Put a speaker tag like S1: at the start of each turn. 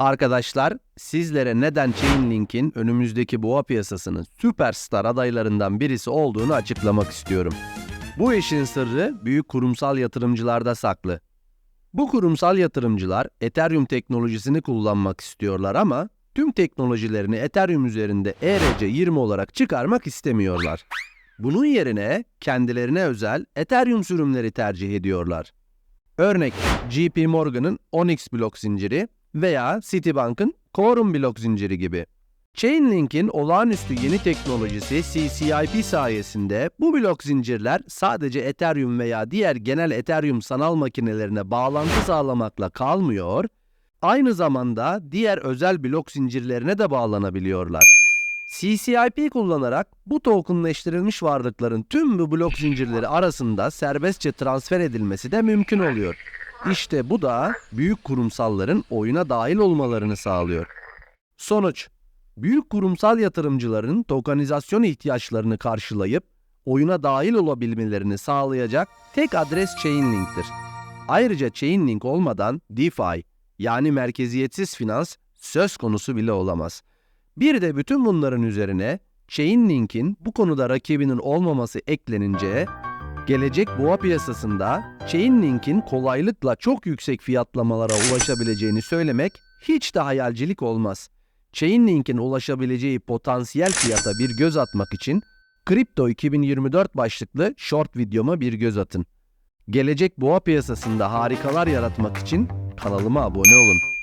S1: Arkadaşlar, sizlere neden Chainlink'in önümüzdeki boğa piyasasının süperstar adaylarından birisi olduğunu açıklamak istiyorum. Bu işin sırrı büyük kurumsal yatırımcılarda saklı. Bu kurumsal yatırımcılar Ethereum teknolojisini kullanmak istiyorlar ama tüm teknolojilerini Ethereum üzerinde E ERC20 olarak çıkarmak istemiyorlar. Bunun yerine kendilerine özel Ethereum sürümleri tercih ediyorlar. Örnek JP Morgan'ın Onyx blok zinciri veya Citibank'ın Quorum blok zinciri gibi. Chainlink'in olağanüstü yeni teknolojisi CCIP sayesinde bu blok zincirler sadece Ethereum veya diğer genel Ethereum sanal makinelerine bağlantı sağlamakla kalmıyor, aynı zamanda diğer özel blok zincirlerine de bağlanabiliyorlar. CCIP kullanarak bu tokenleştirilmiş varlıkların tüm bu blok zincirleri arasında serbestçe transfer edilmesi de mümkün oluyor. İşte bu da büyük kurumsalların oyuna dahil olmalarını sağlıyor. Sonuç Büyük kurumsal yatırımcıların tokenizasyon ihtiyaçlarını karşılayıp oyuna dahil olabilmelerini sağlayacak tek adres Chainlink'tir. Ayrıca Chainlink olmadan DeFi yani merkeziyetsiz finans söz konusu bile olamaz. Bir de bütün bunların üzerine Chainlink'in bu konuda rakibinin olmaması eklenince gelecek boğa piyasasında Chainlink'in kolaylıkla çok yüksek fiyatlamalara ulaşabileceğini söylemek hiç de hayalcilik olmaz. Chainlink'in ulaşabileceği potansiyel fiyata bir göz atmak için Kripto 2024 başlıklı short videoma bir göz atın. Gelecek boğa piyasasında harikalar yaratmak için kanalıma abone olun.